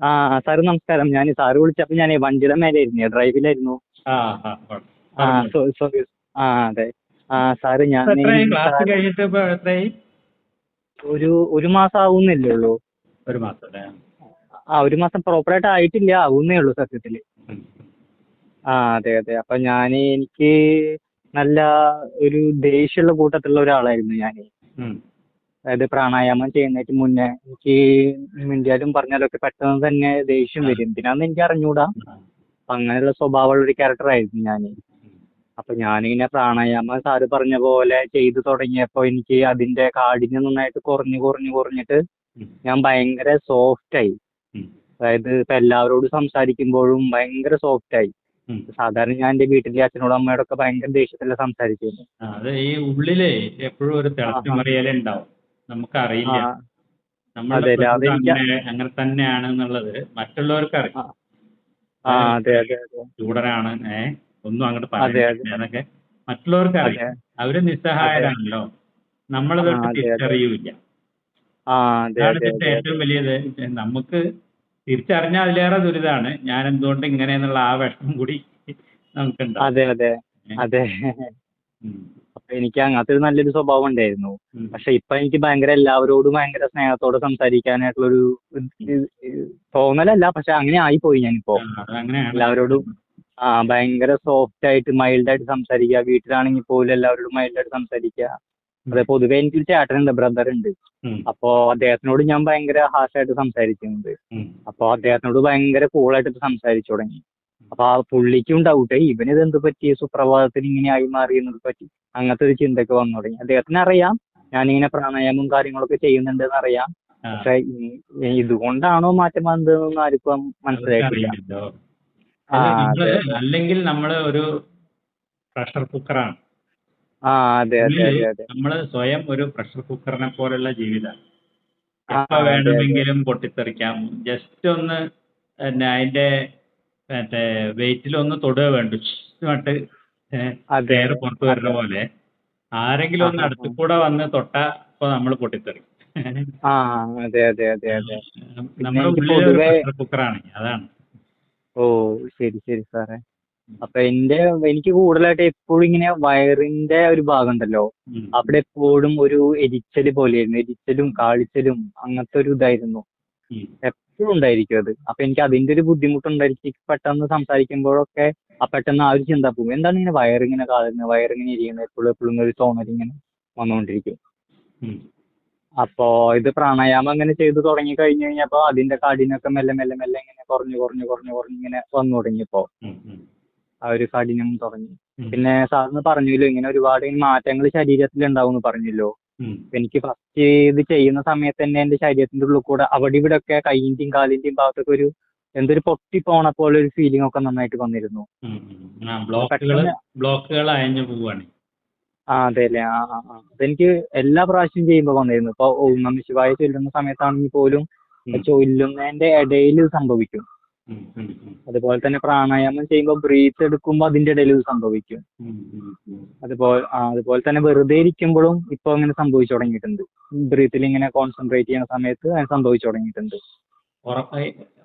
ആ സാറ് നമസ്കാരം. ഞാൻ സാറ് വിളിച്ചപ്പോൾ ഞാൻ വണ്ടിയുടെ മേലായിരുന്നു ഡ്രൈവിലായിരുന്നു. ആ പറഞ്ഞോ. സോറി ആ അതെ. ആ സാറ് ഞാൻ ക്ലാസ് കഴിഞ്ഞിട്ട് എത്രയായി? ഒരു ഒരു മാസം ആവുന്നില്ലേ ഉള്ളൂ. ഒരു മാസം ആ ഒരു മാസം പ്രോപ്പറായിട്ട് ആയിട്ടില്ല. ആവുന്നേ ഉള്ളൂ സത്യത്തിൽ ആ അതെ അതെ. അപ്പം ഞാൻ എനിക്ക് നല്ല ഒരു ദേഷ്യമുള്ള കൂട്ടത്തിലുള്ള ഒരാളായിരുന്നു ഞാൻ. അതായത് പ്രാണായാമം ചെയ്യുന്നതിന് മുന്നേ എനിക്ക് മിണ്ടിയാലും പറഞ്ഞാലും ഒക്കെ പെട്ടെന്ന് തന്നെ ദേഷ്യം വരും. എന്തിനാന്ന് എനിക്ക് അറിഞ്ഞൂടാ. അപ്പൊ അങ്ങനെയുള്ള സ്വഭാവമുള്ള ഒരു ക്യാരക്ടർ ആയിരുന്നു ഞാൻ അപ്പൊ ഞാനിങ്ങനെ പ്രാണായാമം സാറ് പറഞ്ഞ പോലെ ചെയ്തു തുടങ്ങിയപ്പോ എനിക്ക് അതിന്റെ കാഠിന്യം നന്നായിട്ട് കുറഞ്ഞു കുറഞ്ഞു കുറഞ്ഞിട്ട് ഞാൻ ഭയങ്കര സോഫ്റ്റ് ആയി. അതായത് ഇപ്പൊ എല്ലാവരോടും സംസാരിക്കുമ്പോഴും ഭയങ്കര സോഫ്റ്റ് ആയി. സാധാരണ ഞാൻ എന്റെ വീട്ടിലെ അച്ഛനോടും അമ്മയോടൊക്കെ ഭയങ്കര ദേഷ്യത്തിലാണ് സംസാരിച്ചിരുന്നു ആ, അത് ഈ ഉള്ളിലെ എപ്പോഴും ഒരു തിളച്ചു. ഉണ്ടാവും. നമുക്കറിയില്ല. നമ്മുടെ അങ്ങനെ തന്നെയാണ് എന്നുള്ളത് മറ്റുള്ളവർക്ക് അറിയാം. ചൂടനാണ് ഏ ഒന്നും അങ്ങോട്ട്. എന്നൊക്കെ മറ്റുള്ളവർക്ക് അറിയാം. അവർ നിസ്സഹായരാണല്ലോ. നമ്മളതൊട്ട്. തിരിച്ചറിയൂല അതാണ് ഇതിന്റെ ഏറ്റവും വലിയത്. നമുക്ക് തിരിച്ചറിഞ്ഞാൽ അതിലേറെ ദുരിതാണ്. ഞാൻ എന്തുകൊണ്ട് ഇങ്ങനെ എന്നുള്ള ആ വിഷമം കൂടി നമുക്കുണ്ടാവും. അതെ. അതെ. അതെ എനിക്ക് അങ്ങനത്തെ ഒരു നല്ലൊരു സ്വഭാവം ഉണ്ടായിരുന്നു. പക്ഷെ ഇപ്പൊ എനിക്ക് ഭയങ്കര എല്ലാവരോടും ഭയങ്കര സ്നേഹത്തോടെ സംസാരിക്കാനായിട്ടുള്ളൊരു തോന്നലല്ല പക്ഷെ അങ്ങനെ ആയിപ്പോയി ഞാനിപ്പോ. ഞാൻ അതങ്ങനെയാണ് എല്ലാവരോടും ആ ഭയങ്കര സോഫ്റ്റ് ആയിട്ട് മൈൽഡ് ആയിട്ട് സംസാരിക്കുക വീട്ടിലാണെങ്കിൽ പോലും എല്ലാവരോടും മൈൽഡ് ആയിട്ട് സംസാരിക്കുക. അതെ പൊതുവെ എനിക്കൊരു ചേട്ടനുണ്ട് ബ്രദർ ഉണ്ട്. അപ്പൊ അദ്ദേഹത്തിനോട് ഞാൻ ഭയങ്കര ഹാർഷായിട്ട് സംസാരിക്കുന്നുണ്ട്. അപ്പോ അപ്പൊ അദ്ദേഹത്തിനോട് ഭയങ്കര കൂളായിട്ട് സംസാരിച്ചു തുടങ്ങി. അപ്പൊ ആ പുള്ളിക്കും ഡൗട്ട് ഇവന് ഇത് എന്ത് പറ്റി? സുപ്രഭാതത്തിന് ഇങ്ങനെ ആയി മാറി എന്നത് പറ്റി. അങ്ങനത്തെ ഒരു ചിന്തയൊക്കെ വന്നു തുടങ്ങി. അദ്ദേഹത്തിന് അറിയാം. ഞാനിങ്ങനെ പ്രാണായാമം കാര്യങ്ങളൊക്കെ ചെയ്യുന്നുണ്ടെന്ന് അറിയാം. ആ, പക്ഷെ ഇതുകൊണ്ടാണോ മാറ്റം വന്നതെന്നൊന്നും ആർക്കും മനസ്സിലായിട്ടില്ല. അല്ലെങ്കിൽ നമ്മൾ ഒരു പ്രഷർ കുക്കറാണ് ആ അതെ അതെ അതെ അതെ. നമ്മൾ സ്വയം ഒരു പ്രഷർ കുക്കറിനെ പോലെയുള്ള ജീവിതം. എപ്പോ. വേണമെങ്കിലും പൊട്ടിത്തെറിക്കാം. ജസ്റ്റ് ഒന്ന് പിന്നെ അതിന്റെ മറ്റേ വെയിറ്റിൽ ഒന്ന് തൊടുക വേണ്ടു. ട്ട് അതെ. എയർ പുറത്തു വരുന്ന പോലെ. ആരെങ്കിലും ഒന്ന് അടുത്ത് കൂടെ വന്ന് തൊട്ടാ ഇപ്പൊ നമ്മൾ പൊട്ടിത്തെറിക്കും. ആ അതെ അതെ അതെ അതെ. നമ്മുടെ പ്രഷർ കുക്കറാണ് അതാണ്. ഓ ശരി ശരി സാറേ. അപ്പൊ എന്റെ എനിക്ക് കൂടുതലായിട്ട് എപ്പോഴും ഇങ്ങനെ വയറിന്റെ ഒരു ഭാഗം ഉണ്ടല്ലോ. അവിടെ എപ്പോഴും ഒരു എരിച്ചൽ പോലെയായിരുന്നു. എരിച്ചലും കാളിച്ചലും അങ്ങനത്തെ ഒരു ഇതായിരുന്നു. എപ്പോഴും ഉണ്ടായിരിക്കും അത്. അപ്പൊ എനിക്ക് അതിന്റെ ഒരു ബുദ്ധിമുട്ടുണ്ടായിരിക്കും പെട്ടെന്ന് സംസാരിക്കുമ്പോഴൊക്കെ ആ പെട്ടെന്ന് ആ ഒരു ചിന്ത പോകും. എന്താണ് ഇങ്ങനെ വയറിങ്ങനെ കാളുന്നത് വയറിങ്ങനെ ഇരിക്കുന്നത്? എപ്പോഴും എപ്പോഴും ഒരു തോന്നൽ ഇങ്ങനെ വന്നുകൊണ്ടിരിക്കും. അപ്പോ ഇത് പ്രാണായാമം അങ്ങനെ ചെയ്തു തുടങ്ങി കഴിഞ്ഞു കഴിഞ്ഞപ്പോ അതിന്റെ കാഠിനൊക്കെ മെല്ലെ മെല്ലെ മെല്ലെ ഇങ്ങനെ കുറഞ്ഞു കുറഞ്ഞു കുറഞ്ഞു കുറഞ്ഞു ഇങ്ങനെ വന്നു തുടങ്ങിയപ്പോ. ആ ഒരു കാഠിന്യം തുടങ്ങി. പിന്നെ സാറിന് പറഞ്ഞല്ലോ ഇങ്ങനെ ഒരുപാട് മാറ്റങ്ങൾ ശരീരത്തിൽ ഉണ്ടാവും പറഞ്ഞല്ലോ? ഉം. എനിക്ക് ഫസ്റ്റ് ഇത് ചെയ്യുന്ന സമയത്ത് തന്നെ എന്റെ ശരീരത്തിന്റെ ഉള്ളിൽ കൂടെ അവിടെ ഇവിടെ ഒക്കെ കൈയിന്റെയും കാലിന്റെയും ഭാഗത്തൊക്കെ ഒരു എന്തൊരു പൊട്ടി പോണ പോലെ ഒരു ഫീലിംഗ് ഒക്കെ നന്നായിട്ട് വന്നിരുന്നു. ബ്ലോക്കുകൾ അയഞ്ഞു പോവാണ്. ആ അതെ അല്ലേ ആ ആ. അതെനിക്ക് എല്ലാ പ്രാവശ്യം ചെയ്യുമ്പോൾ വന്നിരുന്നു. ഇപ്പൊ ഓം നമ ശിവായ ചൊല്ലുന്ന സമയത്താണെങ്കിൽ പോലും. ചൊല്ലുന്നതിന്റെ ഇടയിൽ സംഭവിക്കും. അതുപോലെ തന്നെ പ്രാണായാമം ചെയ്യുമ്പോൾ ബ്രീത്ത് എടുക്കുമ്പോൾ അതിന്റെ ഇടയിൽ ഇത് സംഭവിക്കും. അതുപോലെ അതുപോലെ തന്നെ വെറുതെ ഇരിക്കുമ്പോഴും ഇപ്പൊ അങ്ങനെ സംഭവിച്ചു തുടങ്ങിയിട്ടുണ്ട്. ബ്രീത്തിൽ ഇങ്ങനെ കോൺസെൻട്രേറ്റ് ചെയ്യുന്ന സമയത്ത് അങ്ങനെ സംഭവിച്ചു തുടങ്ങിയിട്ടുണ്ട്.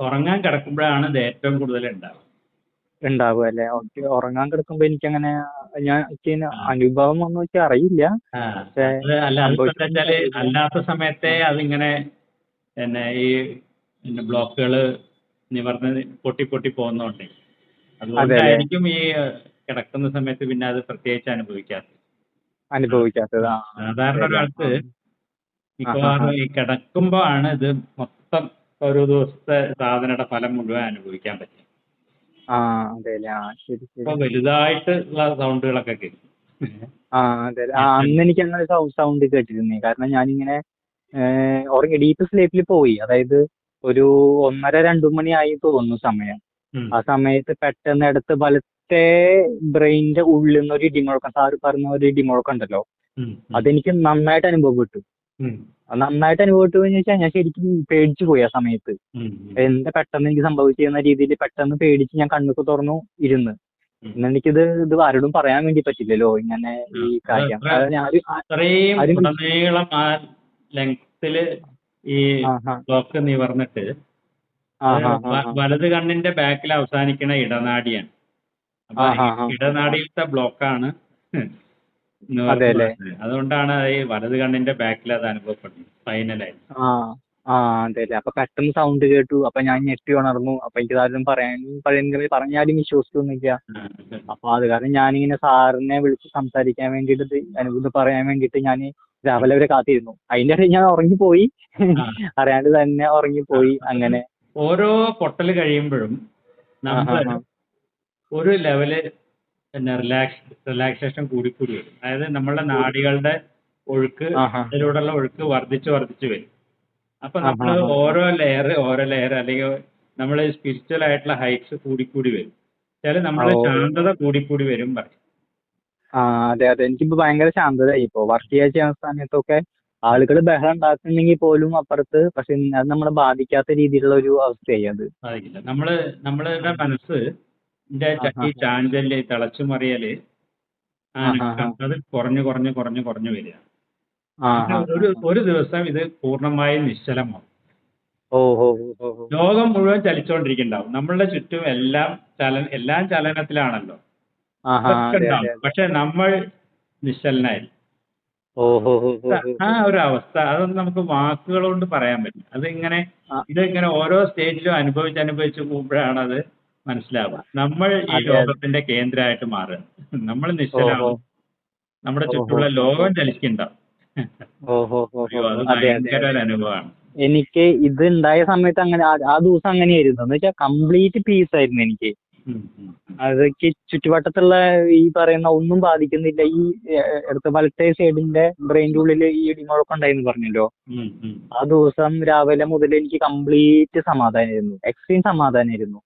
ഉറങ്ങാൻ കിടക്കുമ്പോഴാണ് ഇത് ഏറ്റവും കൂടുതൽ ഉണ്ടാവുക ഉണ്ടാവുക അല്ലെ? ഓക്കെ ഉറങ്ങാൻ കിടക്കുമ്പോ എനിക്ക് അങ്ങനെ ഞാൻ എനിക്ക് അനുഭവം ഒന്നും എനിക്ക് അറിയില്ല. അല്ലാത്ത സമയത്തെ അതിങ്ങനെ പിന്നെ ഈ പിന്നെ ബ്ലോക്കുകൾ നിവർന്ന് പൊട്ടി പൊട്ടി പോകുന്നോണ്ട്. അതുകൊണ്ടായിരിക്കും ഈ കിടക്കുന്ന സമയത്ത് പിന്നെ അത് പ്രത്യേകിച്ച് അനുഭവിക്കാത്തത്. അനുഭവിക്കാത്തത്. സാധാരണ ഒരാൾക്ക്. മിക്കവാറും ഈ കിടക്കുമ്പോ ആണ് ഇത് മൊത്തം ഒരു ദിവസത്തെ സാധനയുടെ ഫലം മുഴുവൻ അനുഭവിക്കാൻ പറ്റും ഇപ്പൊ വലുതായിട്ട് ഉള്ള സൗണ്ടുകളൊക്കെ കേൾക്കും. ആ അതെ ആ അന്ന് എനിക്ക് അങ്ങനെ സൗണ്ട് കേട്ടിരുന്നേ. കാരണം ഞാനിങ്ങനെ ഉറങ്ങി ഡീപ്പ് സ്ലീപ്പിൽ പോയി. അതായത് ഒരു ഒന്നര രണ്ടു മണിയായി തോന്നുന്നു സമയം. ആ സമയത്ത് പെട്ടെന്ന് ഇടത്ത് വലത്തെ ബ്രെയിനിന്റെ ഉള്ളിൽ നിന്ന് ഒരു ഇടിമുഴക്കം സാർ പറഞ്ഞ ഒരു ഇടിമുഴക്കം ഉണ്ടല്ലോ. അതെനിക്ക് നന്നായിട്ട് അനുഭവപ്പെട്ടു. നന്നായിട്ട് അനുഭവപ്പെട്ടു എന്ന് വെച്ചാൽ ഞാൻ ശരിക്കും പേടിച്ചു പോയി ആ സമയത്ത്. എന്താ പെട്ടെന്ന് എനിക്ക് സംഭവിച്ചിരുന്ന രീതിയിൽ പെട്ടെന്ന് പേടിച്ച് ഞാൻ കണ്ണൊക്കെ തുറന്നു ഇരുന്ന്. പിന്നെ എനിക്കിത് ഇത് ആരോടും പറയാൻ വേണ്ടി പറ്റില്ലല്ലോ ഇങ്ങനെ ഈ കാര്യം. ഈ. ബ്ലോക്ക് നിവർന്നിട്ട് വലത് കണ്ണിന്റെ ബാക്കിൽ അവസാനിക്കുന്ന ഇടനാടിയാണ്. അപ്പൊ. ഇടനാടിയിലത്തെ ബ്ലോക്കാണ് അതുകൊണ്ടാണ് ഈ വലത് കണ്ണിന്റെ ബാക്കിൽ അത് അനുഭവപ്പെടുന്നത് ഫൈനലായി ആ ആ അതെ അല്ലേ. അപ്പൊ പെട്ടെന്ന് സൗണ്ട് കേട്ടു. അപ്പൊ ഞാൻ ഞെട്ടി ഉണർന്നു. അപ്പൊ എനിക്ക് ആരും പറയാൻ പഴയ പറഞ്ഞാലും വിശ്വസിക്കൊന്നുമില്ല. അപ്പൊ അത് കാരണം ഞാനിങ്ങനെ സാറിനെ വിളിച്ച് സംസാരിക്കാൻ വേണ്ടിട്ട് അനുഭവം പറയാൻ വേണ്ടിട്ട് ഞാൻ രാവിലെ വരെ കാത്തിരുന്നു. അതിന്റെ ഇടയിൽ ഞാൻ ഉറങ്ങിപ്പോയി. പോയി അറിയാണ്ട് തന്നെ ഉറങ്ങിപ്പോയി അങ്ങനെ. ഓരോ പൊട്ടൽ കഴിയുമ്പോഴും നമ്മൾ. ഒരു ലെവൽ പിന്നെ റിലാക്സ് റിലാക്സേഷൻ കൂടി കൂടി വരും. അതായത് നമ്മളുടെ നാടികളുടെ ഒഴുക്ക്. അതിലൂടെയുള്ള ഒഴുക്ക് വർദ്ധിച്ച് വർദ്ധിച്ച് വരും. അപ്പൊ നമ്മൾ ഓരോ ലെയർ ഓരോ ലെയർ അല്ലെങ്കിൽ നമ്മൾ സ്പിരിച്വൽ ആയിട്ടുള്ള ഹൈറ്റ്സ് കൂടി കൂടി വരും. ചില നമ്മളെ ശാന്തത കൂടി കൂടി വരും. പറയും ആ അതെ അതെ. എനിക്കിപ്പോ ഭയങ്കര ശാന്തതയായി. ഇപ്പോ വർക്ക് ചെയ്യാൻ ചെയ്യുന്ന സമയത്തൊക്കെ ആളുകൾ ബഹളം ഉണ്ടാക്കുന്നുണ്ടെങ്കിൽ പോലും അപ്പുറത്ത് പക്ഷെ അത് നമ്മളെ ബാധിക്കാത്ത രീതിയിലുള്ള ഒരു അവസ്ഥയായി അത്. നമ്മൾ നമ്മളുടെ മനസ്സ് ന്റെ ച-. ഈ ചാഞ്ചൽ തിളച്ചുമറിയൽ ആ ആഹാ. നഷ്ടം അത് കുറഞ്ഞു കുറഞ്ഞു കുറഞ്ഞു കുറഞ്ഞു വരിക. ആ ഒരു ഒരു ദിവസം ഇത് പൂർണമായും നിശ്ചലമാവും. ഓ ഓ ഓ, ഓ ഓ. ലോകം മുഴുവൻ ചലിച്ചുകൊണ്ടിരിക്കുന്നുണ്ടാവും നമ്മളുടെ ചുറ്റും എല്ലാം ചല എല്ലാം ചലനത്തിലാണല്ലോ. പക്ഷെ നമ്മൾ നിശ്ചലനായി. ആ ഒരു അവസ്ഥ. അതൊന്നും നമുക്ക് വാക്കുകൾ കൊണ്ട് പറയാൻ പറ്റില്ല. അത് ഇങ്ങനെ ഇത് ഇങ്ങനെ ഓരോ സ്റ്റേജിലും അനുഭവിച്ച് അനുഭവിച്ച് പോകുമ്പോഴാണ് അത് മനസ്സിലാവുക. നമ്മൾ ഈ. ലോകത്തിന്റെ കേന്ദ്രമായിട്ട് മാറുക നമ്മൾ നിശ്ചലമാവും നമ്മുടെ. ചുറ്റുമുള്ള ലോകം ചലിക്കുന്നുണ്ടാവും. അത് ഭയങ്കര ഒരു അനുഭവമാണ്. എനിക്ക് ഇത് ഉണ്ടായ സമയത്ത് അങ്ങനെ ആ- ദിവസം അങ്ങനെയായിരുന്നു. എന്ന് വെച്ചാൽ കംപ്ലീറ്റ് പീസ് ആയിരുന്നു എനിക്ക്. അതൊക്കെ ചുറ്റുവട്ടത്തുള്ള ഈ പറയുന്ന ഒന്നും ബാധിക്കുന്നില്ല. ഈ ഇടത്ത് വലത്തെ സൈഡിന്റെ ബ്രെയിന്റെ ഉള്ളിൽ ഈ ഇടിമുഴക്കം ഉണ്ടായിരുന്നു പറഞ്ഞല്ലോ. ആ ദിവസം രാവിലെ മുതൽ എനിക്ക് കംപ്ലീറ്റ് സമാധാനമായിരുന്നു എക്സ്ട്രീം സമാധാനമായിരുന്നു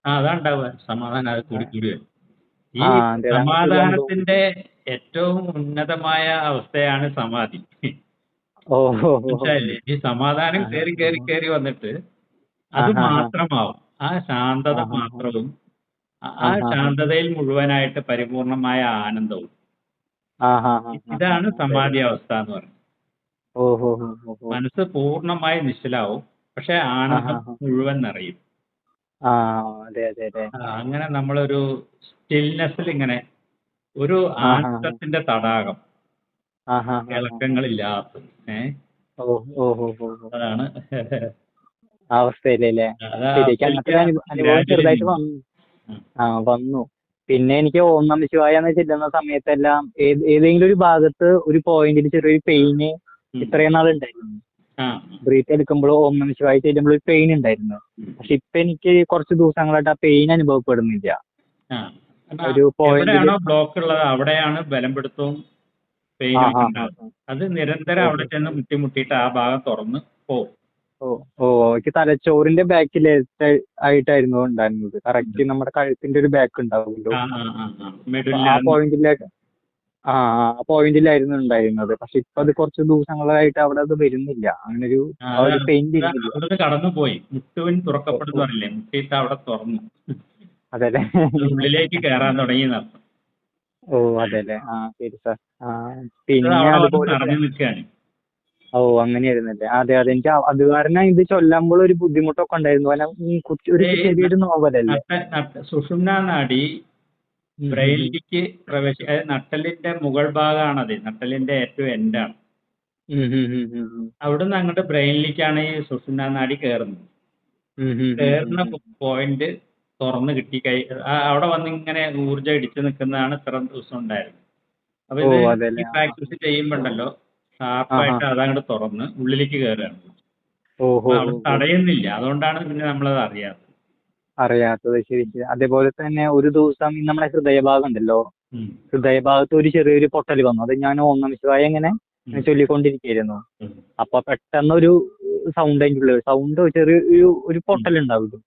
സമാധാനത്തിന്റെ ഏറ്റവും ഉന്നതമായ അവസ്ഥയാണ് സമാധി. ഓ. ഈ സമാധാനം കേറി കയറി കേറി കയറി കയറി വന്നിട്ട് അത്. മാത്രമാവും. ആ ശാന്തത. മാത്രവും ആ-. ശാന്തതയിൽ മുഴുവനായിട്ട് പരിപൂർണമായ ആനന്ദവും. ഇതാണ് സമാധി അവസ്ഥ എന്ന് പറയുന്നത്. മനസ്സ് പൂർണമായി നിശ്ചലാവും പക്ഷെ ആനന്ദം. മുഴുവൻ നിറയും. അങ്ങനെ നമ്മളൊരു സ്റ്റിൽനെസ്സിൽ ഇങ്ങനെ ഒരു. ആനന്ദത്തിന്റെ തടാകം. ഇളക്കങ്ങളില്ലാത്ത അതാണ്. അവസ്ഥയിലല്ലേ ശരിക്കും അങ്ങനത്തെ അനുഭവം അനുഭവം ചെറുതായിട്ട് വന്നു. ഉം. ആ വന്നു. പിന്നെ എനിക്ക് ഓം നമ ശിവായ എന്ന് ചെല്ലുന്ന സമയത്തെല്ലാം ഏത് ഏതെങ്കിലും ഒരു ഭാഗത്ത് ഒരു പോയിന്റിൽ ചെറിയൊരു പെയിന്. ഇത്രയും നാൾ ഉണ്ടായിരുന്നു. ബ്രീത്ത് എടുക്കുമ്പോൾ ഓം നമ ശിവായ ചെല്ലുമ്പോൾ ഒരു പെയിൻ ഉണ്ടായിരുന്നു. പക്ഷെ ഇപ്പൊ എനിക്ക് കുറച്ച് ദിവസങ്ങളായിട്ട് ആ പെയിൻ അനുഭവപ്പെടുന്നില്ല. ഒരു പോയിന്റ് ബ്ലോക്ക് ഉള്ളത് അവിടെയാണ് ബലപ്പെടുത്തവും അത് നിരന്തരം അവിടെ ചെന്ന് മുട്ടിമുട്ടിയിട്ട് ആ ഭാഗം തുറന്ന് പോകും ഓ ഓ എനിക്ക് തലച്ചോറിന്റെ ബാക്കിൽ ആയിട്ടായിരുന്നു ഉണ്ടായിരുന്നത്. കറക്റ്റ് നമ്മുടെ കഴുത്തിന്റെ ഒരു ബാക്ക് ഉണ്ടാവുമല്ലോ. ആ പോയിന്റിലേക്ക് ആ ആ. പോയിന്റിലായിരുന്നു ഉണ്ടായിരുന്നത്. പക്ഷെ ഇപ്പൊ അത് കുറച്ച് ദിവസങ്ങളായിട്ട് അവിടെ അത് വരുന്നില്ല. അങ്ങനെ ഒരു. പെയിൻ വരുന്നില്ല. കടന്നുപോയി. മുട്ടുവിൻ തുറക്കപ്പെടുന്നു പറഞ്ഞില്ലേ അവിടെ തുറന്നു. അതെല്ലേ? ഉള്ളിലേക്ക് കയറാൻ തുടങ്ങി ഓ അതെല്ലേ? ആ ശരി സാർ. പിന്നെ അതുപോലെ നിൽക്കുകയാണ്. ഓ അങ്ങനെയായിരുന്നല്ലേ? അതെ അതെ. എനിക്ക് അത് കാരണം ഇത് ചൊല്ലുമ്പോൾ ഒരു ബുദ്ധിമുട്ടൊക്കെ ഉണ്ടായിരുന്നു. കാരണം ഈ കുത്തി ഒരു ചെറിയ ചെറിയൊരു നോവലല്ലേ? സുഷുമ്ന നാഡി ബ്രെയിനിലേക്ക് പ്രവേശി അതായത് നട്ടലിന്റെ മുകൾ ഭാഗമാണ് ഭാഗമാണത് നട്ടലിന്റെ ഏറ്റവും എൻഡാണ്. അവിടുന്ന് അങ്ങോട്ട് ബ്രെയിനിലേക്കാണ് ഈ സുഷുമ്ന നാഡി കയറുന്നത് കയറുന്ന പോയിന്റ് തുറന്ന് കിട്ടി കൈ അവിടെ വന്ന് ഇങ്ങനെ ഊർജം ഇടിച്ചു നിൽക്കുന്നതാണ് ഇത്ര ദിവസം ഉണ്ടായിരുന്നത്. അപ്പൊ ഇത് പ്രാക്ടീസ് ചെയ്യുമ്പോണ്ടല്ലോ ഷാർപ്പായിട്ട് അതങ്ങോട്ട് തുറന്ന് ഉള്ളിലേക്ക് കയറുകയാണ് അവിടെ. തടയുന്നില്ല. അതുകൊണ്ടാണ് പിന്നെ നമ്മളത് അറിയാത്തത്. അറിയാത്തത് ശരി അതേപോലെ തന്നെ ഒരു ദിവസം നമ്മുടെ ഹൃദയഭാഗം ഉണ്ടല്ലോ. ഹൃദയഭാഗത്ത് ഒരു ചെറിയൊരു പൊട്ടൽ വന്നു. അത് ഞാൻ ഓം നമ ശിവായ ഇങ്ങനെ ഉം. ചൊല്ലിക്കൊണ്ടിരിക്കുകയായിരുന്നു. അപ്പൊ പെട്ടെന്ന് ഒരു സൗണ്ട് അതിന്റെ ഉള്ളിൽ സൗണ്ട് ചെറിയൊരു ഒരു പൊട്ടൽ ഉണ്ടാവും.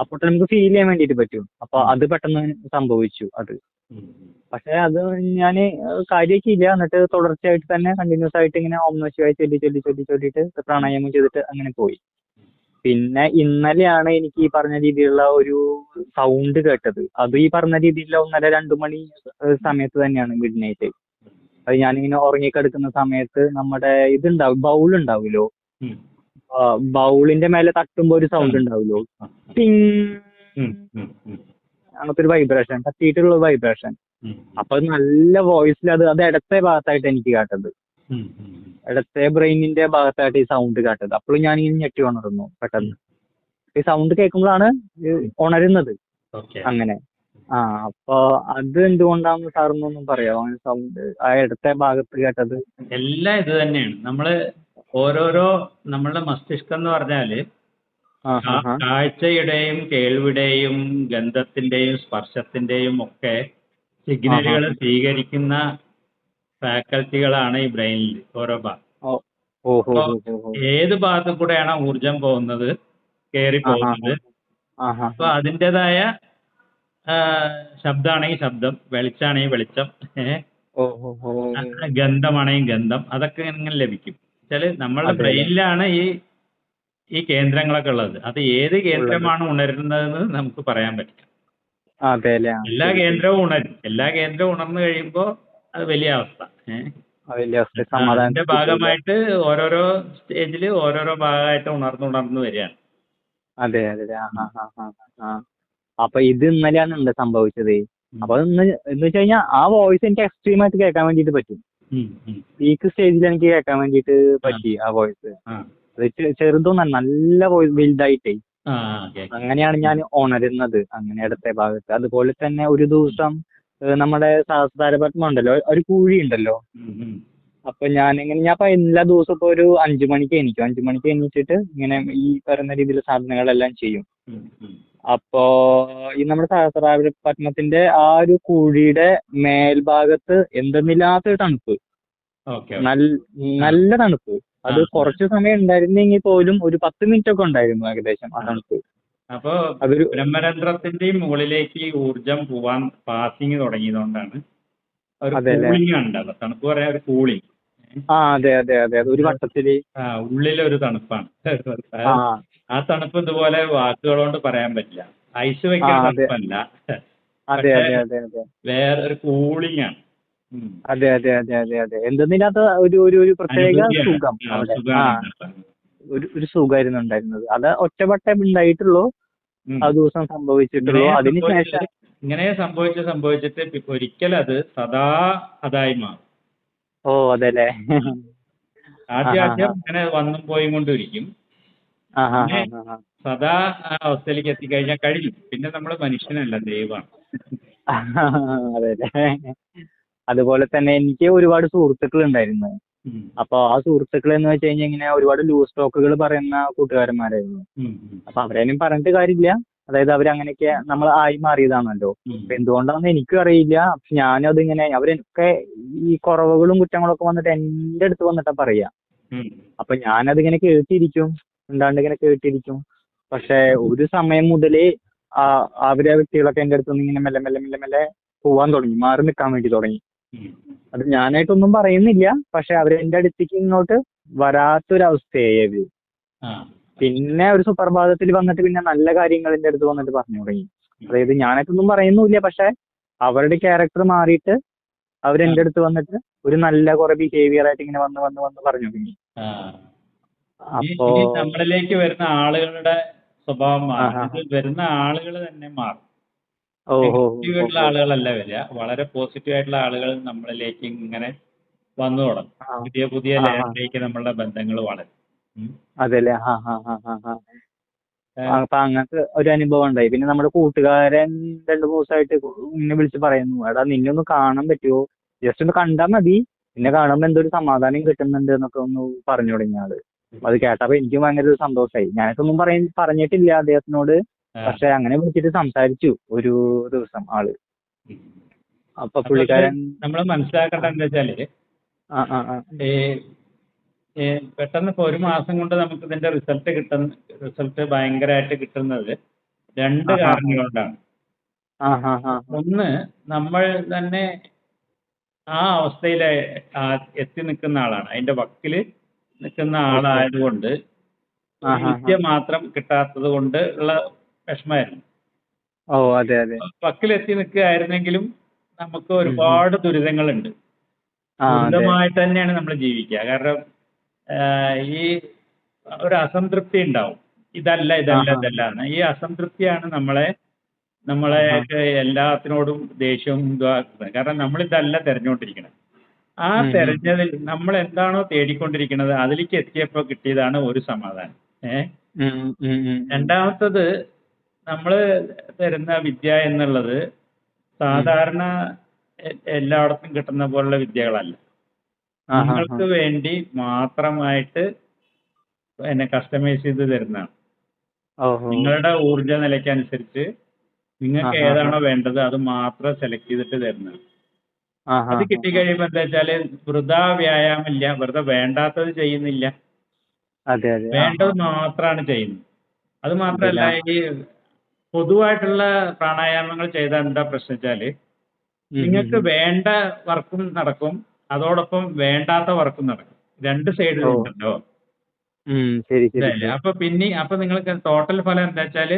ആ പൊട്ടൽ നമുക്ക് ഫീൽ ചെയ്യാൻ വേണ്ടിയിട്ട് പറ്റും. അപ്പൊ. അത് പെട്ടെന്ന് സംഭവിച്ചു അത്. പക്ഷെ അത് ഞാൻ കാര്യമാക്കിയില്ല എന്നിട്ട് തുടർച്ചയായിട്ട് തന്നെ കണ്ടിന്യൂസ് ആയിട്ട് ഇങ്ങനെ ഓം നമ ശിവായ ചൊല്ലി ചൊല്ലി ചൊല്ലി ചൊല്ലിയിട്ട് പ്രാണായാമം ചെയ്തിട്ട് അങ്ങനെ പോയി. പിന്നെ ഇന്നലെയാണ് എനിക്ക് ഈ പറഞ്ഞ രീതിയിലുള്ള ഒരു സൗണ്ട് കേട്ടത്. അത് ഈ പറഞ്ഞ രീതിയിലുള്ള ഒന്നര രണ്ടു മണി സമയത്ത് തന്നെയാണ് മിഡ് നൈറ്റ് അത് ഞാനിങ്ങനെ ഉറങ്ങിക്കിടക്കുന്ന സമയത്ത് നമ്മുടെ ഇതുണ്ടാവും ബൗൾ ഉണ്ടാവുമല്ലോ ബൗളിന്റെ മേലെ തട്ടുമ്പോ ഒരു സൗണ്ട് ഉണ്ടാവുമല്ലോ ടിങ്. അങ്ങനത്തെ ഒരു വൈബ്രേഷൻ തട്ടിയിട്ടുള്ള വൈബ്രേഷൻ അപ്പൊ നല്ല വോയിസിൽ അത് അത് ഇടത്തെ ഭാഗത്തായിട്ട് എനിക്ക് കേട്ടത്. ഇടത്തെ ബ്രെയിനിന്റെ ഭാഗത്തായിട്ട് ഈ സൗണ്ട് കേട്ടത്. അപ്പോഴും ഞാൻ ഇങ്ങനെ ഞെട്ടി ഉണർന്നു പെട്ടെന്ന്. ഈ സൗണ്ട് കേൾക്കുമ്പോഴാണ് ഉണരുന്നത്. അങ്ങനെ. ആ അപ്പൊ അത് എന്തുകൊണ്ടാണെന്ന് സാറിനൊന്നും പറയാമോ സൗണ്ട് ആ ഇടത്തെ ഭാഗത്ത് കേട്ടത്? എല്ലാം ഇത് തന്നെയാണ്. നമ്മൾ ഓരോരോ നമ്മളുടെ മസ്തിഷ്കം എന്ന് ആ കാഴ്ചയുടെയും കേൾവിയുടെയും ഗന്ധത്തിന്റെയും സ്പർശത്തിന്റെയും ഒക്കെ സിഗ്നലുകൾ സ്വീകരിക്കുന്ന ഫാക്കൽറ്റികളാണ് ഈ ബ്രെയിനിൽ ഓരോ ഭാഗം. ഏത് ഭാഗത്തു കൂടെയാണോ ഊർജം പോകുന്നത് കേറി പോകുന്നത്. അപ്പൊ അതിന്റെതായ ശബ്ദമാണെങ്കിൽ ശബ്ദം വെളിച്ചാണെങ്കിൽ വെളിച്ചം ഗന്ധമാണെങ്കിൽ ഗന്ധം അതൊക്കെ ഇങ്ങനെ ലഭിക്കും. വെച്ചാൽ നമ്മളുടെ. ബ്രെയിനിലാണ് ഈ ഈ കേന്ദ്രങ്ങളൊക്കെ ഉള്ളത്. അത് ഏത് കേന്ദ്രമാണ് ഉണരുന്നതെന്ന് നമുക്ക് പറയാൻ പറ്റില്ല. എല്ലാ. കേന്ദ്രവും ഉണരും. എല്ലാ കേന്ദ്രവും ഉണർന്നു കഴിയുമ്പോൾ അത് വലിയ അവസ്ഥ അതിന്റെ ഭാഗമായിട്ട് ഓരോരോ സ്റ്റേജിൽ ഓരോരോ ഭാഗമായിട്ട് ഉണർന്നു ഉണർന്നു വരികയാണ്. അതെ അതെ അപ്പൊ ഇത് ഇന്നലെയാണ് ഉണ്ട് സംഭവിച്ചത്. അപ്പൊ ഇന്ന് എന്ന് വെച്ച് കഴിഞ്ഞാൽ ആ വോയിസ് എനിക്ക് എക്സ്ട്രീം ആയിട്ട് കേൾക്കാൻ വേണ്ടിട്ട് പറ്റും. പീക്ക് സ്റ്റേജിൽ എനിക്ക് കേൾക്കാൻ വേണ്ടിട്ട് പറ്റി ആ. വോയിസ് ആ. അത് ചെ- ചെറുതൊന്നല്ല നല്ല വോയിസ് വലുതായിട്ടേ. അങ്ങനെയാണ് ഞാൻ ഉണരുന്നത് അങ്ങനെ ഇടത്തെ ഭാഗത്ത്. അതുപോലെ തന്നെ ഒരു ദിവസം നമ്മുടെ സഹസ്രാരപത്മം ഉണ്ടല്ലോ ഒരു കുഴി ഉണ്ടല്ലോ. അപ്പൊ ഞാൻ ഇങ്ങനെ ഞാൻ എല്ലാ ദിവസവും ഇപ്പൊ ഒരു അഞ്ചു മണിക്ക് എണീക്കും. അഞ്ചു മണിക്ക് എണീച്ചിട്ട് ഇങ്ങനെ ഈ പറയുന്ന രീതിയിലുള്ള സാധനങ്ങളെല്ലാം ചെയ്യും. അപ്പോ ഈ നമ്മുടെ സഹസ്രാരപത്മത്തിന്റെ ആ ഒരു കുഴിയുടെ മേൽഭാഗത്ത് എന്തെന്നില്ലാത്തൊരു തണുപ്പ്. ഓക്കെ നല്ല തണുപ്പ്. അത് കുറച്ച് സമയം ഉണ്ടായിരുന്നെങ്കിൽ പോലും ഒരു പത്ത് മിനിറ്റ് ഒക്കെ ഉണ്ടായിരുന്നു ഏകദേശം ആ തണുപ്പ്. അപ്പോ അതൊരു ബ്രഹ്മരന്ധ്രത്തിന്റെ മുകളിലേക്ക് ഊർജം പോവാൻ പാസിങ് തുടങ്ങിയതുകൊണ്ടാണ് ഒരു തണുപ്പ് പറയാ ഒരു കൂളിംഗ് ആ അതെ അതെ അതെ. ഒരു വട്ടത്തിൽ ആ ഉള്ളിലൊരു തണുപ്പാണ്. ആ തണുപ്പ് ഇതുപോലെ വാക്കുകൾ കൊണ്ട് പറയാൻ പറ്റില്ല. ഐസ് വെക്കാൻ. തണുപ്പല്ല. അതെ അതെ അതെ അതെ. വേറെ ഒരു കൂളിംഗ് ആണ് അതെ അതെ അതെ അതെ അതെ. എന്തെന്നില്ലാത്ത ഒരു ഒരു ഒരു പ്രത്യേക സുഖം അവിടെ. ഒരു ഒരു സുഖമായിരുന്നു ഉണ്ടായിരുന്നത്. അത് ഒറ്റവട്ടേ ഉണ്ടായിട്ടുള്ളൂ. ആ ദിവസം സംഭവിച്ചിട്ടുള്ളൂ. ഇങ്ങനെ അതിനുശേഷം ഇങ്ങനെ സംഭവിച്ച് സംഭവിച്ചിട്ട് ഒരിക്കൽ അത് സദാ അതായി മാറും. ഓ അതെ അല്ലേ ആദ്യം. ആദ്യം ഇങ്ങനെ വന്നും പോയും കൊണ്ടിരിക്കും. പിന്നെ സദാ ആ അവസ്ഥയിലേക്ക് എത്തിക്കഴിഞ്ഞാൽ കഴിഞ്ഞു പിന്നെ നമ്മൾ മനുഷ്യനല്ല ദൈവമാണ്. അതെല്ലേ. അതുപോലെ തന്നെ എനിക്ക് ഒരുപാട് സുഹൃത്തുക്കൾ ഉണ്ടായിരുന്നു. അപ്പൊ ആ സുഹൃത്തുക്കൾ എന്ന് വെച്ച് കഴിഞ്ഞാൽ ഇങ്ങനെ ഒരുപാട് ലൂസ് ടോക്കുകൾ പറയുന്ന കൂട്ടുകാരന്മാരായിരുന്നു. അപ്പൊ അവരെയും പറഞ്ഞിട്ട് കാര്യമില്ല. അതായത് അവരങ്ങനെയൊക്കെ നമ്മൾ ആയി മാറിയതാണല്ലോ. അപ്പൊ എന്തുകൊണ്ടാണെന്ന് എനിക്കും അറിയില്ല. പക്ഷെ ഞാനും അതിങ്ങനെ അവരൊക്കെ ഈ കുറവുകളും കുറ്റങ്ങളൊക്കെ വന്നിട്ട് എന്റെ അടുത്ത് വന്നിട്ടാ പറയാ. അപ്പൊ ഞാനതിങ്ങനെ കേട്ടിരിക്കും. ഉണ്ടാണ്ട് ഇങ്ങനെ കേട്ടിരിക്കും. പക്ഷെ ഒരു സമയം മുതൽ ആ അവരെ വ്യക്തികളൊക്കെ എന്റെ അടുത്ത് നിന്ന് ഇങ്ങനെ മെല്ലെ മെല്ലെ മെല്ലെ മെല്ലെ പോവാൻ തുടങ്ങി. മാറി നിൽക്കാൻ വേണ്ടി തുടങ്ങി. അത് ഞാനായിട്ടൊന്നും പറയുന്നില്ല. പക്ഷെ അവർ എന്റെ അടുത്തേക്ക് ഇങ്ങോട്ട് വരാത്തൊരവസ്ഥയായി അവർ. പിന്നെ ഒരു സുപ്രഭാതത്തിൽ വന്നിട്ട് പിന്നെ നല്ല കാര്യങ്ങൾ എന്റെ അടുത്ത് വന്നിട്ട് പറഞ്ഞു തുടങ്ങി. അതായത് ഞാനായിട്ടൊന്നും പറയുന്നുമില്ല. പക്ഷെ അവരുടെ ക്യാരക്ടർ മാറിയിട്ട് അവരെന്റെ അടുത്ത് വന്നിട്ട് ഒരു നല്ല കുറെ ബിഹേവിയർ ആയിട്ട് ഇങ്ങനെ വന്ന് വന്ന് വന്ന് പറഞ്ഞു തുടങ്ങി. അപ്പോ നമ്മളിലേക്ക് വരുന്ന ആളുകളുടെ സ്വഭാവം മാറും. വരുന്ന ആളുകൾ തന്നെ മാറും. ഓ ഓ നെഗറ്റീവ് ആയിട്ടുള്ള ആളുകളല്ല വരിക. വളരെ പോസിറ്റീവ് ആയിട്ടുള്ള ആളുകൾ നമ്മളിലേക്ക് ഇങ്ങനെ വന്നു തുടങ്ങും. പുതിയ പുതിയ. ലെയറിലേക്ക് നമ്മളുടെ ബന്ധങ്ങൾ വളരും. അതെല്ലേ? അപ്പൊ അങ്ങനത്തെ ഒരു അനുഭവം ഉണ്ടായി. പിന്നെ നമ്മുടെ കൂട്ടുകാരൻ രണ്ടു ദിവസമായിട്ട് ഇങ്ങനെ വിളിച്ച് പറയുന്നു എടാ നിന്നെ ഒന്ന് കാണാൻ പറ്റുമോ ജസ്റ്റ് ഒന്ന് കണ്ടാൽ മതി. നിന്നെ കാണുമ്പോൾ എന്തോ ഒരു സമാധാനം കിട്ടുന്നുണ്ട് എന്നൊക്കെ ഒന്ന് പറഞ്ഞു തുടങ്ങി ആൾ. അത് കേട്ടപ്പോ എനിക്കും ഭയങ്കര ഒരു സന്തോഷമായി ഞാനിതൊന്നും പറയ പറഞ്ഞിട്ടില്ല അദ്ദേഹത്തിനോട്. പക്ഷെ അങ്ങനെ വിളിച്ചിട്ട് സംസാരിച്ചു ഒരു ദിവസം ആൾ. അപ്പൊ പുള്ളിക്കാരൻ നമ്മൾ മനസ്സിലാക്കണ്ട എന്താ വെച്ചാൽ ആ ആ ആ ഈ ഈ പെട്ടെന്ന് ഇപ്പൊ ഒരു മാസം കൊണ്ട് നമുക്ക് ഇതിന്റെ റിസൾട്ട് കിട്ടുന്ന റിസൾട്ട് ഭയങ്കരമായിട്ട് കിട്ടുന്നത് രണ്ട് ആഹാ. കാരണം കൊണ്ടാണ് ആ ആ ആ ഒന്ന് നമ്മൾ തന്നെ ആ അവസ്ഥയിൽ എത്തി നിൽക്കുന്ന ആളാണ് അതിന്റെ വക്കിൽ നിൽക്കുന്ന ആളായതുകൊണ്ട്. വിദ്യ മാത്രം കിട്ടാത്തത് കൊണ്ട് ഉള്ള വിഷമമായിരുന്നു. ഓ അതെ അതെ. പക്കിലെത്തി നിൽക്കുകയായിരുന്നെങ്കിലും നമുക്ക് ഒരുപാട് ദുരിതങ്ങളുണ്ട്. ദുരിതമായിട്ട് തന്നെയാണ് നമ്മൾ ജീവിക്കുക. കാരണം ഈ ഒരു അസംതൃപ്തി ഉണ്ടാവും. ഇതല്ല ഇതല്ല. ഇതല്ല എന്ന്. ഈ അസംതൃപ്തിയാണ് നമ്മളെ നമ്മളെ എല്ലാത്തിനോടും ദേഷ്യവും ഇതാക്കുന്നത്. കാരണം നമ്മൾ ഇതല്ല തെരഞ്ഞുകൊണ്ടിരിക്കുന്നത് ആ. തെരഞ്ഞതിൽ നമ്മൾ എന്താണോ തേടിക്കൊണ്ടിരിക്കുന്നത് അതിലേക്ക് എത്തിയപ്പോൾ കിട്ടിയതാണ് ഒരു സമാധാനം. ഏഹ്. രണ്ടാമത്തത് നമ്മൾ തരുന്ന വിദ്യ എന്നുള്ളത് സാധാരണ എല്ലായിടത്തും കിട്ടുന്ന പോലുള്ള വിദ്യകളല്ല. നിങ്ങൾക്ക്. വേണ്ടി മാത്രമായിട്ട് എന്നെ കസ്റ്റമൈസ് ചെയ്ത് തരുന്നതാണ്. നിങ്ങളുടെ ഊർജ നിലയ്ക്കനുസരിച്ച് നിങ്ങൾക്ക് ഏതാണോ വേണ്ടത് അത് മാത്രം സെലക്ട് ചെയ്തിട്ട് തരുന്നതാണ്. അത് കിട്ടിക്കഴിയുമ്പോ എന്താ വെച്ചാൽ വൃഥാ വ്യായാമില്ല വെറുതെ വേണ്ടാത്തത് ചെയ്യുന്നില്ല. അതെ അതെ. വേണ്ടത് മാത്രമാണ് ചെയ്യുന്നത്. അത് മാത്രമല്ല ഈ പൊതുവായിട്ടുള്ള പ്രാണായാമങ്ങൾ ചെയ്താൽ എന്താ പ്രശ്നം വെച്ചാൽ നിങ്ങൾക്ക് വേണ്ട വർക്കും നടക്കും അതോടൊപ്പം വേണ്ടാത്ത വർക്കും നടക്കും. രണ്ട് സൈഡിലും ഓ. ഉണ്ടല്ലോ. ശരി ശരി ഇതല്ലേ അപ്പൊ പിന്നെ അപ്പൊ നിങ്ങൾക്ക് ടോട്ടൽ ഫലം എന്താ വെച്ചാൽ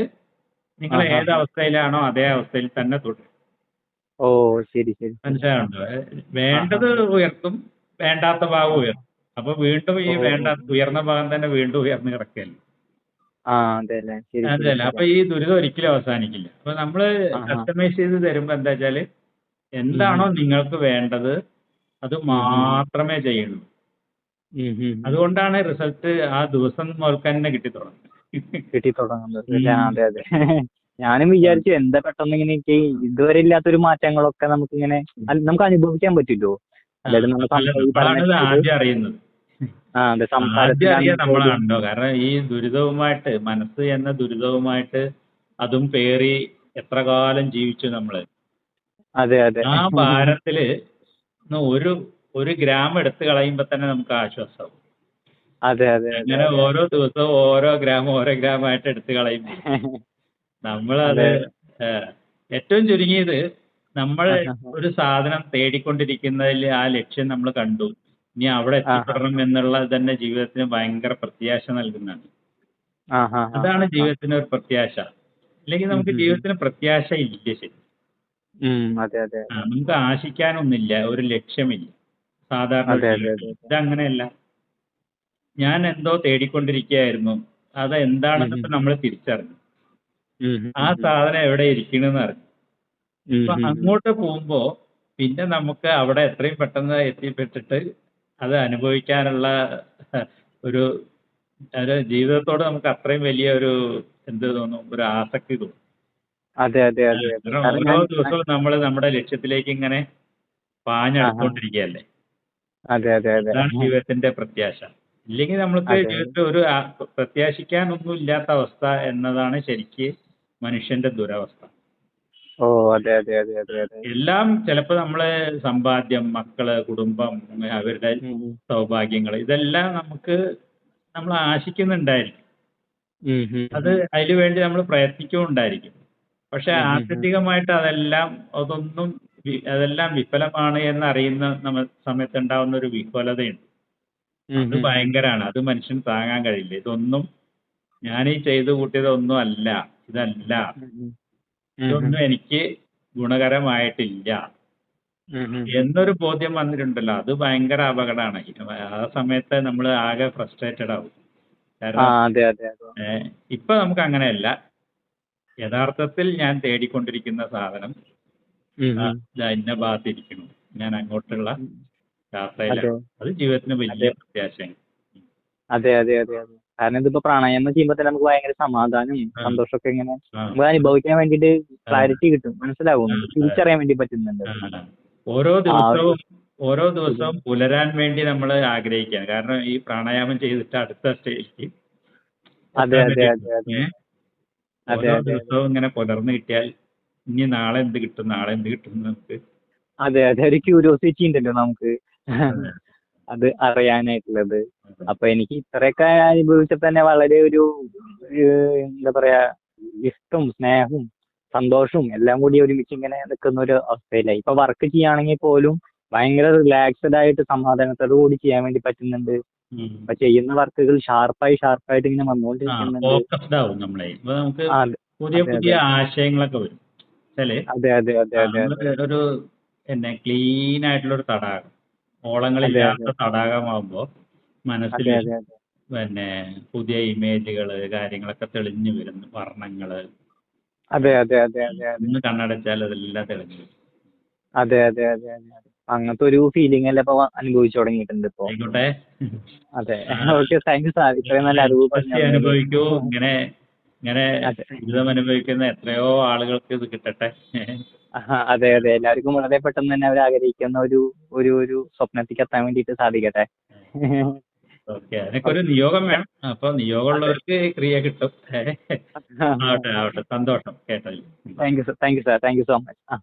നിങ്ങൾ. ഏത് അവസ്ഥയിലാണോ അതേ അവസ്ഥയിൽ തന്നെ തുടരും. ഓ ശരി ശരി. മനസ്സിലാവുണ്ടോ വേണ്ടത് ഉയർത്തും വേണ്ടാത്ത ഭാഗം ഉയർത്തും. അപ്പൊ വീണ്ടും ഈ. വേണ്ട ഉയർന്ന ഭാഗം തന്നെ വീണ്ടും ഉയർന്നു കിടക്കല്ലേ അതല്ല അപ്പൊ ഈ ദുരിതം ഒരിക്കലും അവസാനിക്കില്ല. അപ്പൊ നമ്മൾ കസ്റ്റമൈസ് ചെയ്ത് തരുമ്പോ എന്താ വെച്ചാൽ എന്താണോ നിങ്ങൾക്ക് വേണ്ടത് അത് മാത്രമേ ചെയ്യുള്ളൂ. അതുകൊണ്ടാണ് റിസൾട്ട് ആ ദിവസം മുതൽക്ക് തന്നെ കിട്ടി തുടങ്ങുന്നത് കിട്ടി തുടങ്ങുന്നത് അതെ അതെ. ഞാനും വിചാരിച്ചു എന്താ പെട്ടെന്ന് ഇങ്ങനെ എനിക്ക് ഇതുവരെ ഇല്ലാത്തൊരു മാറ്റങ്ങളൊക്കെ നമുക്ക് ഇങ്ങനെ നമുക്ക് അനുഭവിക്കാൻ പറ്റുമല്ലോ അതായത് നമ്മൾ ആ അതെ കാരണം ഈ ദുരിതവുമായിട്ട് മനസ്സ് എന്ന ദുരിതവുമായിട്ട് അതും പേറി എത്ര കാലം ജീവിച്ചു നമ്മൾ. അതെ അതെ. ആ ഭാരത്തിൽ ഒരു ഒരു ഗ്രാം എടുത്തു കളയുമ്പോ തന്നെ നമുക്ക് ആശ്വാസം അതെ അതെ അങ്ങനെ ഓരോ ദിവസവും ഓരോ ഗ്രാം ഓരോ ഗ്രാം ആയിട്ട് എടുത്തു കളയുമ്പോൾ നമ്മളത്. ഏഹ്, ഏറ്റവും ചുരുങ്ങിയത് നമ്മൾ ഒരു സാധനം തേടിക്കൊണ്ടിരിക്കുന്നതിൽ ആ ലക്ഷ്യം നമ്മൾ കണ്ടു ഇനി അവിടെ ആഹാ. എത്തിപ്പെടണം എന്നുള്ളത് തന്നെ ജീവിതത്തിന് ഭയങ്കര പ്രത്യാശ നൽകുന്നതാണ്. അതാണ് ജീവിതത്തിന് ഒരു പ്രത്യാശ അല്ലെങ്കിൽ നമുക്ക് ഉം, ഉം, ഉം. ജീവിതത്തിന് പ്രത്യാശ ഇല്ല ശരി ഉം അതെ അതെ ആ, നമുക്ക് ആശിക്കാനൊന്നുമില്ല ഒരു ലക്ഷ്യമില്ല സാധാരണ അതെ, ഒരു അതെ, ജീവിതത്തിൽ. അതെ. ഇതങ്ങനെയല്ല ഞാൻ എന്തോ തേടിക്കൊണ്ടിരിക്കുകയായിരുന്നു അത് എന്താണെന്നിപ്പോ നമ്മൾ തിരിച്ചറിഞ്ഞു ഉം, ഉം, ആ സാധനം എവിടെ ഇരിക്കണെന്ന് അറിഞ്ഞു. അപ്പൊ. അങ്ങോട്ട് പോകുമ്പോ പിന്നെ നമുക്ക് അവിടെ എത്രയും പെട്ടെന്ന് എത്തിപ്പെട്ടിട്ട് അത് അനുഭവിക്കാനുള്ള ഒരു ജീവിതത്തോട് നമുക്ക് അത്രയും വലിയ ഒരു എന്ത് തോന്നും ഒരു ആസക്തി തോന്നും. അതെ അതെ അതെ ഓരോ ദിവസവും നമ്മൾ നമ്മുടെ ലക്ഷ്യത്തിലേക്ക് ഇങ്ങനെ പാഞ്ഞെടുത്തോണ്ടിരിക്കുകയല്ലേ അതെ അതെ അതെ. അതാണ് ജീവിതത്തിന്റെ പ്രത്യാശ. ഇല്ലെങ്കിൽ നമ്മൾക്ക്. ജീവിതത്തിൽ ഒരു പ്രത്യാശിക്കാൻ ഒന്നും ഇല്ലാത്ത അവസ്ഥ എന്നതാണ് ശരിക്ക് മനുഷ്യന്റെ ദുരവസ്ഥ. ഓ അതെ അതെ അതെ അതെ അതെ. എല്ലാം ചിലപ്പോൾ നമ്മളെ സമ്പാദ്യം മക്കൾ കുടുംബം അവരുടെ. സൗഭാഗ്യങ്ങൾ ഇതെല്ലാം നമുക്ക് നമ്മൾ ആശിക്കുന്നുണ്ടായിരിക്കും. അത് അതിനു വേണ്ടി നമ്മൾ പ്രയത്നിക്കുന്നുണ്ടായിരിക്കും. പക്ഷെ. ആത്യന്തികമായിട്ട് അതെല്ലാം അതൊന്നും അതെല്ലാം വിഫലമാണ് എന്ന് അറിയുന്ന നമ്മ സമയത്ത് ഉണ്ടാവുന്ന ഒരു വിഫലതയുണ്ട് അത് ഭയങ്കരാണ്. ഭയങ്കരമാണ് അത് മനുഷ്യന് താങ്ങാൻ കഴിയില്ല. ഇതൊന്നും ഞാൻ ഈ ചെയ്തു കൂട്ടിയതൊന്നും അല്ല ഇതല്ല. ഇതൊന്നും എനിക്ക് ഗുണകരമായിട്ടില്ല. എന്നൊരു ബോധ്യം വന്നിട്ടുണ്ടല്ലോ. അത് ഭയങ്കര അപകടമാണ്. ആ സമയത്ത് നമ്മൾ ആകെ ഫ്രസ്ട്രേറ്റഡ് ആവും. കാരണം ഇപ്പൊ നമുക്ക് അങ്ങനെയല്ല. യഥാർത്ഥത്തിൽ ഞാൻ തേടിക്കൊണ്ടിരിക്കുന്ന സാധനം. ഇന്ന ഭാഗത്തിരിക്കുന്നു. ഞാൻ അങ്ങോട്ടുള്ള യാത്രയിലാണ്. അത്. ജീവിതത്തിന് വലിയ. പ്രത്യാശയാണ്. അതെ അതെ അതെ. കാരണം ഇതിപ്പോ പ്രാണായാമം ചെയ്യുമ്പോ തന്നെ നമുക്ക് ഭയങ്കര സമാധാനവും ആ. സന്തോഷമൊക്കെ ഇങ്ങനെ. നമുക്ക് അനുഭവിക്കാൻ വേണ്ടിട്ട് ക്ലാരിറ്റി കിട്ടും. മനസ്സിലാവും? തിരിച്ചറിയാൻ വേണ്ടി പറ്റുന്നുണ്ട്. ഓരോ ദിവസവും ഓരോ ദിവസവും പുലരാൻ വേണ്ടി നമ്മൾ ആഗ്രഹിക്കാൻ കാരണം ഈ പ്രാണായാമം ചെയ്തിട്ട് അടുത്ത സ്റ്റേജിലേക്ക് അതെ അതെ അതെ, അതെ. ദിവസവും ഇങ്ങനെ പുലർന്നു കിട്ടിയാൽ ഇനി നാളെ എന്ത് കിട്ടും? നാളെ എന്ത് കിട്ടും നമുക്ക് അതെ അതെ. ഒരു ക്യൂരിയോസിറ്റി ഉണ്ടല്ലോ നമുക്ക്. അതെ. അറിയാനായിട്ടുള്ളത്. അപ്പൊ എനിക്ക് ഇത്രയൊക്കെ അനുഭവിച്ചപ്പോ തന്നെ വളരെ ഒരു എന്താ പറയാ ഇഷ്ടവും സ്നേഹവും സന്തോഷവും എല്ലാം കൂടി ഒരുമിച്ച് ഇങ്ങനെ നിൽക്കുന്ന ഒരു അവസ്ഥയിലായി. ഇപ്പൊ വർക്ക് ചെയ്യുകയാണെങ്കിൽ പോലും ഭയങ്കര റിലാക്സ്ഡ് ആയിട്ട് സമാധാനത്തോടു കൂടി ചെയ്യാൻ വേണ്ടി പറ്റുന്നുണ്ട്. അപ്പൊ ചെയ്യുന്ന വർക്കുകൾ ഷാർപ്പായി ഷാർപ്പായിട്ട് ഇങ്ങനെ അതെ. പുതിയ പുതിയ ആശയങ്ങളൊക്കെ വരും. അതെ അതെ അതെ അതെ ഒരു ക്ലീൻ ആയിട്ടുള്ള ഒരു തടാകം. ഓളങ്ങളില്ലാത്ത തടാകമാകുമ്പോ മനസ്സിൽ പിന്നെ പുതിയ ഇമേജുകൾ കാര്യങ്ങളൊക്കെ തെളിഞ്ഞു വരുന്നു വർണങ്ങൾ. അതെ അതെ അതെ അതെ ഇന്ന് കണ്ണടച്ചാൽ അതെല്ലാം തെളിഞ്ഞു അതെ അതെ അതെ അതെ അങ്ങനത്തെ ഒരു ഫീലിംഗ് അല്ലേ ഇപ്പൊ അനുഭവിച്ചു തുടങ്ങിയിട്ടുണ്ട് ഇപ്പൊ? ആയിക്കോട്ടെ. അതെ. Okay thank you sir. ഇത്രയും നല്ല അറിവ് അനുഭവിക്കൂ. ഇങ്ങനെ ഇങ്ങനെ ജീവിതം അനുഭവിക്കുന്ന എത്രയോ ആളുകൾക്ക് ഇത് കിട്ടട്ടെ. അതെ അതെ. എല്ലാവർക്കും വളരെ പെട്ടെന്ന് തന്നെ അവർ ആഗ്രഹിക്കുന്ന ഒരു ഒരു ഒരു സ്വപ്നത്തിലേക്ക് എത്താൻ വേണ്ടിയിട്ട് സാധിക്കട്ടെ. ഓക്കെ അതിനൊക്കെ ഒരു നിയോഗം വേണം. അപ്പൊ നിയോഗമുള്ളവർക്ക് ക്രിയ കിട്ടും. ആവട്ടെ ആവട്ടെ. സന്തോഷം കേട്ടല്ലോ thank you sir thank you sir thank you so much ആ.